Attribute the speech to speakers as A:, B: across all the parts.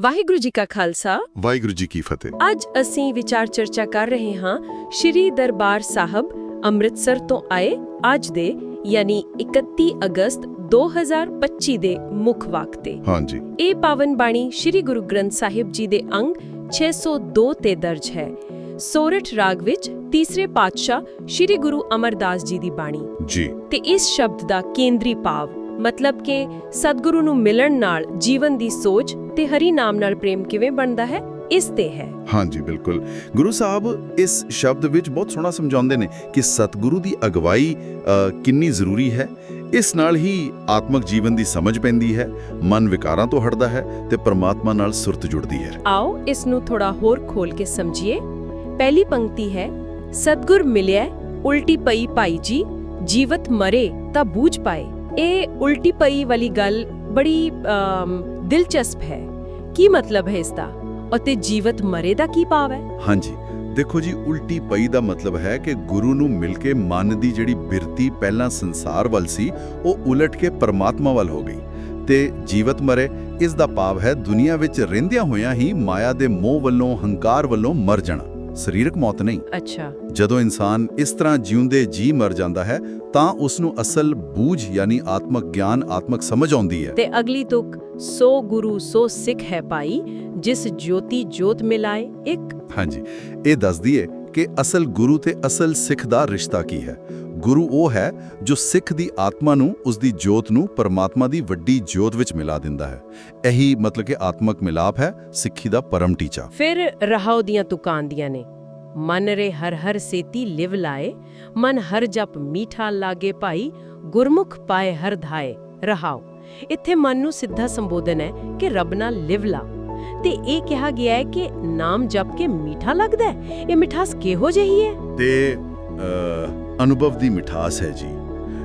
A: ਵਾਹਿਗੁਰੂ ਜੀ ਕਾ ਖਾਲਸਾ।
B: ਵਾਹਿਗੁਰੂ ਜੀ ਕੀ ਫਤਿਹ।
A: ਅੱਜ ਅਸੀਂ ਵਿਚਾਰ ਚਰਚਾ ਕਰ ਰਹੇ ਹਾਂ ਸ਼੍ਰੀ ਦਰਬਾਰ ਸਾਹਿਬ ਅੰਮ੍ਰਿਤਸਰ ਤੋਂ ਆਏ ਅੱਜ ਦੇ ਯਾਨੀ 31 ਅਗਸਤ 2025 ਦੇ ਮੁੱਖ ਵਾਕ ਤੇ।
B: ਹਾਂਜੀ।
A: ਇਹ ਪਾਵਨ ਬਾਣੀ ਸ਼੍ਰੀ ਗੁਰੂ ਗ੍ਰੰਥ ਸਾਹਿਬ ਜੀ ਦੇ ਅੰਗ 602 ਤੇ ਦਰਜ ਹੈ। ਸੋਰਠ ਰਾਗ ਵਿੱਚ ਤੀਸਰੇ ਪਾਤਸ਼ਾਹ ਸ਼੍ਰੀ ਗੁਰੂ ਅਮਰਦਾਸ ਜੀ ਦੀ ਬਾਣੀ।
B: ਜੀ।
A: ਤੇ ਇਸ ਸ਼ਬਦ ਦਾ ਕੇਂਦਰੀ ਭਾਵ ਮਤਲਬ ਕਿ ਸਤਿਗੁਰੂ ਨੂੰ ਮਿਲਣ ਨਾਲ ਜੀਵਨ ਦੀ ਸੋਚ ਤੇ ਹਰੀ ਨਾਮ ਨਾਲ ਪ੍ਰੇਮ ਕਿਵੇਂ ਬਣਦਾ ਹੈ ਇਸ ਤੇ ਹੈ।
B: ਹਾਂਜੀ ਬਿਲਕੁਲ। ਗੁਰੂ ਸਾਹਿਬ ਇਸ ਸ਼ਬਦ ਵਿੱਚ ਬਹੁਤ ਸੋਹਣਾ ਸਮਝਾਉਂਦੇ ਨੇ ਕਿ ਸਤਿਗੁਰੂ ਦੀ ਅਗਵਾਈ ਕਿੰਨੀ ਜ਼ਰੂਰੀ ਹੈ। ਇਸ ਨਾਲ ਹੀ ਆਤਮਿਕ ਜੀਵਨ ਦੀ ਸਮਝ ਪੈਂਦੀ ਹੈ ਮਨ ਵਿਕਾਰਾਂ ਤੋਂ ਹਟਦਾ ਹੈ ਤੇ ਪਰਮਾਤਮਾ ਨਾਲ ਸੁਰਤ ਜੁੜਦੀ ਹੈ।
A: ਆਓ ਇਸ ਨੂੰ ਥੋੜਾ ਹੋਰ ਖੋਲ ਕੇ ਸਮਝੀਏ। ਪਹਿਲੀ ਪੰਕਤੀ ਹੈ ਸਤਗੁਰ ਮਿਲਿਆ ਉਲਟੀ ਪਈ ਭਾਈ ਜੀ ਜੀਵਤ ਮਰੇ ਤਾਂ ਬੂਝ ਪਾਏ। ਇਹ ਉਲਟੀ ਪਈ ਵਾਲੀ ਗੱਲ ਬੜੀ ਦਿਲਚਸਪ ਹੈ। ਕੀ ਮਤਲਬ ਹੈ ਇਸ ਦਾ ਅਤੇ ਜੀਵਤ ਮਰੇ ਦਾ ਕੀ ਭਾਵ ਹੈ?
B: ਹਾਂਜੀ। ਦੇਖੋ ਜੀ, ਉਲਟੀ ਪਈ ਦਾ ਮਤਲਬ ਹੈ ਕਿ ਗੁਰੂ ਨੂੰ ਮਿਲ ਕੇ ਮਨ ਦੀ ਜਿਹੜੀ ਬਿਰਤੀ ਪਹਿਲਾਂ ਸੰਸਾਰ ਵੱਲ ਸੀ, ਉਹ ਉਲਟ ਕੇ ਪਰਮਾਤਮਾ ਵੱਲ ਹੋ ਗਈ। ਤੇ ਜੀਵਤ ਮਰੇ ਇਸ ਦਾ ਭਾਵ ਹੈ ਦੁਨੀਆ ਵਿੱਚ ਰਹਿੰਦਿਆਂ ਹੋਇਆਂ ਹੀ ਮਾਇਆ ਦੇ ਮੋਹ ਵੱਲੋਂ, ਹੰਕਾਰ ਵੱਲੋਂ ਮਰ ਜਾਣਾ। ਸਰੀਰਕ ਮੌਤ ਨਹੀਂ।
A: ਅੱਛਾ।
B: ਜਦੋਂ ਇਨਸਾਨ ਇਸ ਤਰ੍ਹਾਂ ਜਿਉਂਦੇ ਜੀ ਮਰ ਜਾਂਦਾ ਹੈ ਤਾਂ ਉਸ ਨੂੰ ਅਸਲ ਬੂਝ ਯਾਨੀ ਆਤਮਿਕ ਗਿਆਨ ਆਤਮਿਕ ਸਮਝ ਆਉਂਦੀ ਹੈ।
A: ਤੇ ਅਗਲੀ ਤੁਕ ਸੋ ਗੁਰੂ ਸੋ ਸਿੱਖ ਹੈ ਭਾਈ ਜਿਸ ਜੋਤੀ ਜੋਤ ਮਿਲਾਏ ਇੱਕ।
B: ਹਾਂਜੀ। ਇਹ ਦੱਸਦੀ ਹੈ ਕਿ ਅਸਲ ਗੁਰੂ ਤੇ ਅਸਲ ਸਿੱਖ ਦਾ ਰਿਸ਼ਤਾ ਕੀ ਹੈ। ਗੁਰੂ ਉਹ ਹੈ ਜੋ ਸਿੱਖ ਦੀ ਆਤਮਾ ਨੂੰ ਉਸ ਦੀ ਜੋਤ ਨੂੰ ਪਰਮਾਤਮਾ ਦੀ ਵੱਡੀ ਜੋਤ ਵਿੱਚ ਮਿਲਾ ਦਿੰਦਾ ਹੈ। ਇਹੀ ਮਤਲਬ ਕਿ ਆਤਮਿਕ ਮਿਲਾਪ ਹੈ ਸਿੱਖੀ ਦਾ ਪਰਮ ਟੀਚਾ।
A: ਫਿਰ ਰਹਾਉ ਦੀਆਂ ਤੁਕਾਂ ਦੀਆਂ ਨੇ। ਮਨ ਰੇ ਹਰ ਹਰ ਸੇਤੀ ਲਿਵ ਲਾਏ ਮਨ ਹਰ ਜਪ ਮੀਠਾ ਲਾਗੇ ਭਾਈ ਗੁਰਮੁਖ ਪਾਏ ਹਰ ਧਾਏ ਰਹਾਉ। ਇੱਥੇ ਮਨ ਨੂੰ ਸਿੱਧਾ ਸੰਬੋਧਨ ਹੈ ਕਿ ਰੱਬ ਨਾਲ ਲਿਵ ਲਾ। ਤੇ ਇਹ ਕਿਹਾ ਗਿਆ ਹੈ ਕਿ ਨਾਮ ਜਪ ਕੇ ਮੀਠਾ ਲੱਗਦਾ ਹੈ? ਇਹ ਮਿਠਾਸ ਕਿਹੋ ਜਿਹੀ ਹੈ?
B: ਤੇ ਅ, ਅਨੁਭਵ ਦੀ ਮਿਠਾਸ ਹੈ ਜੀ।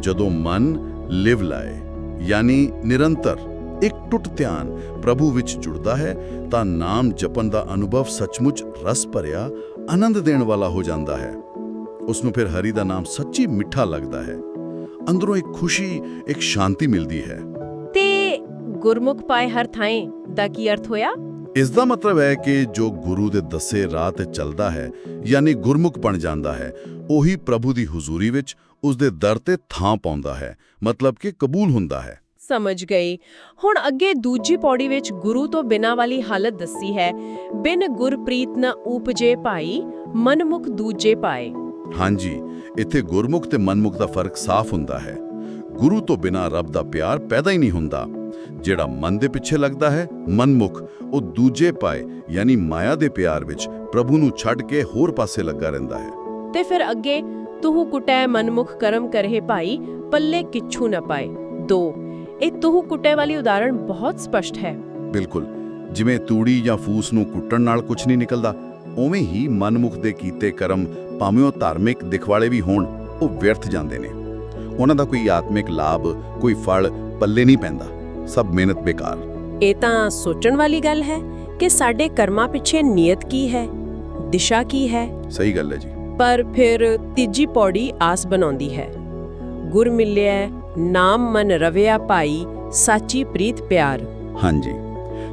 B: ਜਦੋਂ ਮਨ ਲਿਵ ਲਾਏ, ਯਾਨੀ ਨਿਰੰਤਰ, ਇੱਕ ਟੁੱਟ ਧਿਆਨ ਪ੍ਰਭੂ ਵਿੱਚ ਜੁੜਦਾ ਹੈ, ਤਾਂ ਨਾਮ ਜਪਣ ਦਾ ਅਨੁਭਵ ਸੱਚਮੁੱਚ ਰਸ ਭਰਿਆ, ਆਨੰਦ ਦੇਣ ਵਾਲਾ ਹੋ ਜਾਂਦਾ ਹੈ। ਉਸ ਨੂੰ ਫਿਰ ਹਰੀ ਦਾ ਨਾਮ ਸੱਚੀ ਮਿੱਠਾ ਲੱਗਦਾ ਹੈ। ਅੰਦਰੋਂ ਇੱਕ ਖੁਸ਼ੀ, ਇੱਕ ਸ਼ਾਂਤੀ ਮਿਲਦੀ ਹੈ।
A: ਤੇ ਗੁਰਮੁਖ ਪਾਏ ਹਰ ਥਾਏ ਦਾ ਕੀ ਅਰਥ ਹੋਇਆ?
B: ਇਸ ਦਾ ਮਤਲਬ ਹੈ ਕਿ ਜੋ ਗੁਰੂ ਦੇ ਦੱਸੇ ਰਾਹ ਤੇ ਚੱਲਦਾ ਹੈ ਯਾਨੀ ਗੁਰਮੁਖ ਬਣ ਜਾਂਦਾ ਹੈ ਉਹੀ ਪ੍ਰਭੂ ਦੀ ਹਜ਼ੂਰੀ ਵਿੱਚ ਉਸ ਦੇ ਦਰ ਤੇ ਥਾਂ ਪਾਉਂਦਾ ਹੈ ਮਤਲਬ ਕਿ ਕਬੂਲ ਹੁੰਦਾ ਹੈ।
A: ਸਮਝ ਗਈ। ਹੁਣ ਅੱਗੇ ਦੂਜੀ ਪੌੜੀ ਵਿੱਚ ਗੁਰੂ ਤੋਂ ਬਿਨਾਂ ਵਾਲੀ ਹਾਲਤ ਦੱਸੀ ਹੈ ਬਿਨ ਗੁਰਪ੍ਰੀਤ ਨ ਉਪਜੇ ਭਾਈ ਮਨਮੁਖ ਦੂਜੇ ਪਾਏ।
B: ਹਾਂਜੀ ਇੱਥੇ ਗੁਰਮੁਖ ਤੇ ਮਨਮੁਖ ਦਾ ਫ਼ਰਕ ਸਾਫ਼ ਹੁੰਦਾ ਹੈ। ਗੁਰੂ ਤੋਂ ਬਿਨਾਂ ਰੱਬ ਦਾ ਪਿਆਰ ਪੈਦਾ ਹੀ ਨਹੀਂ ਹੁੰਦਾ। ਜਿਹੜਾ ਮਨ ਦੇ ਪਿੱਛੇ ਲੱਗਦਾ ਹੈ ਮਨਮੁਖ ਉਹ ਦੂਜੇ ਪਾਏ ਯਾਨੀ ਮਾਇਆ ਦੇ ਪਿਆਰ ਵਿੱਚ ਪ੍ਰਭੂ ਨੂੰ ਛੱਡ ਕੇ ਹੋਰ ਪਾਸੇ ਲੱਗਾ ਰਹਿੰਦਾ ਹੈ।
A: ਤੇ ਫਿਰ ਅੱਗੇ ਤੁਹੂ ਕੁਟੈ ਮਨਮੁਖ ਕਰਮ ਕਰਹਿ ਭਾਈ ਪੱਲੇ ਕਿਛੂ ਨ ਪਾਏ। ਦੋ ਇਹ ਤੁਹੂ ਕੁਟੈ ਵਾਲੀ ਉਦਾਹਰਣ ਬਹੁਤ ਸਪਸ਼ਟ ਹੈ।
B: ਬਿਲਕੁਲ ਜਿਵੇਂ ਤੂੜੀ ਜਾਂ ਫੂਸ ਨੂੰ ਕੁੱਟਣ ਨਾਲ ਕੁਝ ਨਹੀਂ ਨਿਕਲਦਾ ਉਵੇਂ ਹੀ ਮਨਮੁਖ ਦੇ ਕੀਤੇ ਕਰਮ ਭਾਵੇਂ ਉਹ ਧਾਰਮਿਕ ਦਿਖਵਾਲੇ ਵੀ ਹੋਣ ਉਹ ਵਿਅਰਥ ਜਾਂਦੇ ਨੇ। ਉਹਨਾਂ ਦਾ ਕੋਈ ਆਤਮਿਕ ਲਾਭ ਕੋਈ ਫਲ ਪੱਲੇ ਨਹੀਂ ਪੈਂਦਾ। ਸਭ ਮਿਹਨਤ ਬੇਕਾਰ।
A: ਇਹ ਤਾਂ ਸੋਚਣ ਵਾਲੀ ਗੱਲ ਹੈ ਕਿ ਸਾਡੇ ਕਰਮਾਂ ਪਿੱਛੇ ਨੀਅਤ ਕੀ ਹੈ ਦਿਸ਼ਾ ਕੀ ਹੈ।
B: ਸਹੀ ਗੱਲ ਹੈ ਜੀ।
A: ਪਰ ਫਿਰ ਤੀਜੀ ਪੌੜੀ ਆਸ ਬਣਾਉਂਦੀ ਹੈ। ਗੁਰ ਮਿਲਿਆ ਨਾਮ ਮਨ ਰਵਿਆ ਭਾਈ ਸਾਚੀ ਪ੍ਰੀਤ ਪਿਆਰ।
B: ਹਾਂਜੀ।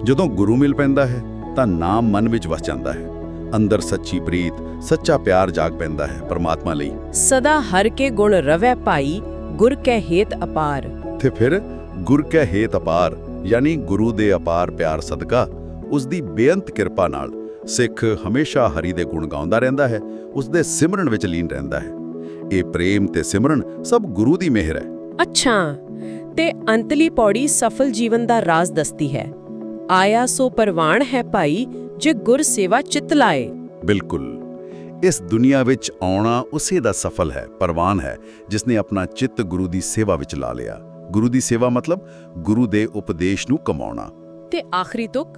B: ਜਦੋਂ ਗੁਰੂ ਮਿਲ ਪੈਂਦਾ ਹੈ ਤਾਂ ਨਾਮ ਮਨ ਵਿੱਚ ਵਸ ਜਾਂਦਾ ਹੈ। ਅੰਦਰ ਸੱਚੀ ਪ੍ਰੀਤ ਸੱਚਾ ਪਿਆਰ ਜਾਗ ਪੈਂਦਾ ਹੈ ਪਰਮਾਤਮਾ ਲਈ।
A: ਸਦਾ ਹਰ ਕੇ ਗੁਣ ਰਵੈ ਭਾਈ ਗੁਰ ਕੈ ਹੇਤ ਅਪਾਰ।
B: ਤੇ ਫਿਰ ਗੁਰ ਕੈ ਹੇਤ ਅਪਾਰ ਯਾਨੀ ਗੁਰੂ ਦੇ ਅਪਾਰ ਪਿਆਰ ਸਦਕਾ ਉਸ ਦੀ ਬੇਅੰਤ ਕਿਰਪਾ ਨਾਲ ਸਿੱਖ ਹਮੇਸ਼ਾ ਹਰੀ ਦੇ ਗੁਣ ਗਾਉਂਦਾ ਰਹਿੰਦਾ ਹੈ ਉਸ ਦੇ ਸਿਮਰਨ ਵਿੱਚ ਲੀਨ ਰਹਿੰਦਾ ਹੈ। ਇਹ ਪ੍ਰੇਮ ਤੇ ਸਿਮਰਨ ਸਭ ਗੁਰੂ ਦੀ ਮਿਹਰ ਹੈ।
A: ਅੱਛਾ ਤੇ ਅੰਤਲੀ ਪੌੜੀ ਸਫਲ ਜੀਵਨ ਦਾ ਰਾਜ਼ ਦੱਸਦੀ ਹੈ। ਆਇਆ ਸੋ ਪਰਵਾਨ ਹੈ ਭਾਈ ਜੇ ਗੁਰ ਸੇਵਾ ਚਿਤ ਲਾਏ।
B: ਬਿਲਕੁਲ। ਇਸ ਦੁਨੀਆ ਵਿੱਚ ਆਉਣਾ ਉਸੇ ਦਾ ਸਫਲ ਹੈ ਪਰਵਾਨ ਹੈ ਜਿਸ ਨੇ ਆਪਣਾ ਚਿੱਤ ਗੁਰੂ ਦੀ ਸੇਵਾ ਵਿੱਚ ਲਾ ਲਿਆ। ਗੁਰੂ ਦੀ ਸੇਵਾ ਮਤਲਬ ਗੁਰੂ ਦੇ ਉਪਦੇਸ਼ ਨੂੰ ਕਮਾਉਣਾ।
A: ਤੇ ਆਖਰੀ ਤੁਕ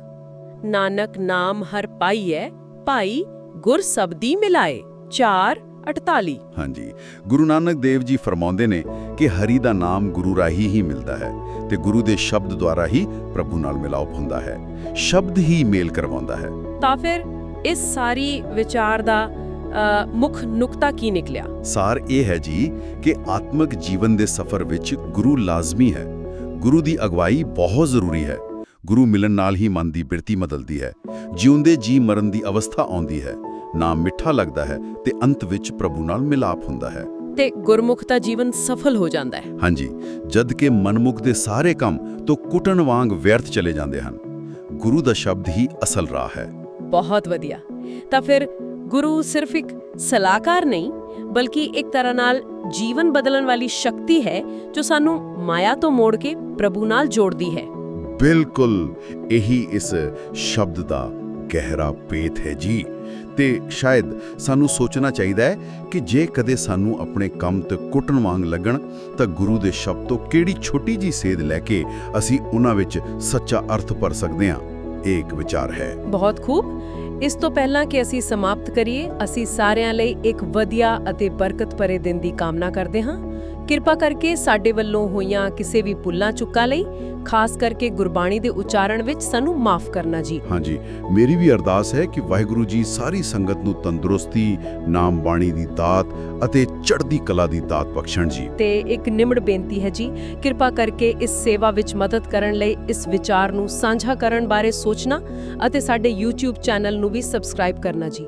A: ਨਾਨਕ ਨਾਮ ਹਰ ਪਾਈਐ ਭਾਈ ਗੁਰ ਸਬਦੀ ਮਿਲਾਏ 4 48
B: ਹਾਂਜੀ ਗੁਰੂ ਨਾਨਕ ਦੇਵ ਜੀ ਫਰਮਾਉਂਦੇ ਨੇ ਕਿ ਹਰੀ ਦਾ ਨਾਮ ਗੁਰੂ ਰਾਹੀ ਹੀ ਮਿਲਦਾ ਹੈ ਤੇ ਗੁਰੂ ਦੇ ਸ਼ਬਦ ਦੁਆਰਾ ਹੀ ਪ੍ਰਭੂ ਨਾਲ ਮਿਲਾਪ ਹੁੰਦਾ ਹੈ। ਸ਼ਬਦ ਹੀ ਮੇਲ ਕਰਵਾਉਂਦਾ ਹੈ।
A: ਤਾਂ ਫਿਰ ਇਸ ਸਾਰੀ ਵਿਚਾਰ ਦਾ ਮੁੱਖ ਨੁਕਤਾ ਕੀ ਨਿਕਲਿਆ?
B: ਸਾਰ ਇਹ ਹੈ ਜੀ ਕਿ ਆਤਮਿਕ ਜੀਵਨ ਦੇ ਸਫ਼ਰ ਵਿੱਚ ਗੁਰੂ ਲਾਜ਼ਮੀ ਹੈ। ਗੁਰੂ ਦੀ ਅਗਵਾਈ ਬਹੁਤ ਜ਼ਰੂਰੀ ਹੈ। ਗੁਰੂ ਮਿਲਣ ਨਾਲ ਹੀ ਮਨ ਦੀ ਬਿਰਤੀ ਬਦਲਦੀ ਹੈ। ਜਿਉਂਦੇ ਜੀ ਮਰਨ ਦੀ ਅਵਸਥਾ ਆਉਂਦੀ ਹੈ। ਨਾਮ ਮਿੱਠਾ ਲੱਗਦਾ ਹੈ ਤੇ ਅੰਤ ਵਿੱਚ ਪ੍ਰਭੂ ਨਾਲ ਮਿਲਾਪ ਹੁੰਦਾ ਹੈ।
A: ਤੇ ਗੁਰਮੁਖ ਦਾ ਜੀਵਨ ਸਫਲ ਹੋ ਜਾਂਦਾ ਹੈ।
B: ਹਾਂਜੀ ਜਦ ਕਿ ਮਨਮੁਖ ਦੇ ਸਾਰੇ ਕੰਮ ਤੋਂ ਕੁੱਟਣ ਵਾਂਗ ਵਿਅਰਥ ਚਲੇ ਜਾਂਦੇ ਹਨ। ਗੁਰੂ ਦਾ ਸ਼ਬਦ ਹੀ ਅਸਲ ਰਾਹ ਹੈ।
A: ਬਹੁਤ ਵਧੀਆ। ਤਾਂ ਫਿਰ ਗੁਰੂ ਸਿਰਫ ਇੱਕ ਸਲਾਹਕਾਰ ਨਹੀਂ ਬਲਕਿ ਇੱਕ ਤਰ੍ਹਾਂ ਨਾਲ ਜੀਵਨ ਬਦਲਣ ਵਾਲੀ ਸ਼ਕਤੀ ਹੈ ਜੋ ਸਾਨੂੰ ਮਾਇਆ ਤੋਂ ਮੋੜ ਕੇ ਪ੍ਰਭੂ ਨਾਲ ਜੋੜਦੀ ਹੈ।
B: ਬਿਲਕੁਲ ਇਹੀ ਇਸ ਸ਼ਬਦ ਦਾ ਗਹਿਰਾ ਪੇਤ ਹੈ ਜੀ। ਤੇ ਸ਼ਾਇਦ ਸਾਨੂੰ ਸੋਚਣਾ ਚਾਹੀਦਾ ਹੈ ਕਿ ਜੇ ਕਦੇ ਸਾਨੂੰ ਆਪਣੇ ਕੰਮ ਤੇ ਕੁੱਟਣ ਵਾਂਗ ਲੱਗਣ ਤਾਂ ਗੁਰੂ ਦੇ ਸ਼ਬਦ ਤੋਂ ਕਿਹੜੀ ਛੋਟੀ ਜੀ ਸੇਧ ਲੈ ਕੇ ਅਸੀਂ ਉਹਨਾਂ ਵਿੱਚ ਸੱਚਾ ਅਰਥ ਭਰ ਸਕਦੇ ਹਾਂ? ਇਹ ਇੱਕ ਵਿਚਾਰ ਹੈ।
A: ਬਹੁਤ ਖੂਬ। ਇਸ ਤੋਂ ਪਹਿਲਾਂ ਕਿ ਅਸੀਂ ਸਮਾਪਤ ਕਰੀਏ, ਅਸੀਂ ਸਾਰਿਆਂ ਲਈ ਇੱਕ ਵਧੀਆ ਅਤੇ ਬਰਕਤ ਭਰੇ ਦਿਨ ਦੀ ਕਾਮਨਾ ਕਰਦੇ ਹਾਂ। ਕਿਰਪਾ ਕਰਕੇ ਸਾਡੇ ਵੱਲੋਂ ਹੋਈਆਂ ਕਿਸੇ ਵੀ ਪੁੱਲਾਂ ਚੁੱਕਾਂ ਲਈ ਖਾਸ ਕਰਕੇ ਗੁਰਬਾਣੀ ਦੇ ਉਚਾਰਨ ਵਿੱਚ ਸਾਨੂੰ ਮਾਫ ਕਰਨਾ ਜੀ।
B: ਹਾਂਜੀ ਮੇਰੀ ਵੀ ਅਰਦਾਸ ਹੈ ਕਿ ਵਾਹਿਗੁਰੂ ਜੀ ਸਾਰੀ ਸੰਗਤ ਨੂੰ ਤੰਦਰੁਸਤੀ ਨਾਮ ਬਾਣੀ ਦੀ ਦਾਤ ਅਤੇ ਚੜ੍ਹਦੀ ਕਲਾ ਦੀ ਦਾਤ ਬਖਸ਼ਣ ਜੀ।
A: ਤੇ ਇੱਕ ਨਿਮੜ ਬੇਨਤੀ ਹੈ ਜੀ ਕਿਰਪਾ ਕਰਕੇ ਇਸ ਸੇਵਾ ਵਿੱਚ ਮਦਦ ਕਰਨ ਲਈ ਇਸ ਵਿਚਾਰ ਨੂੰ ਸਾਂਝਾ ਕਰਨ ਬਾਰੇ ਸੋਚਣਾ ਅਤੇ ਸਾਡੇ YouTube ਚੈਨਲ ਨੂੰ ਵੀ ਸਬਸਕ੍ਰਾਈਬ ਕਰਨਾ ਜੀ।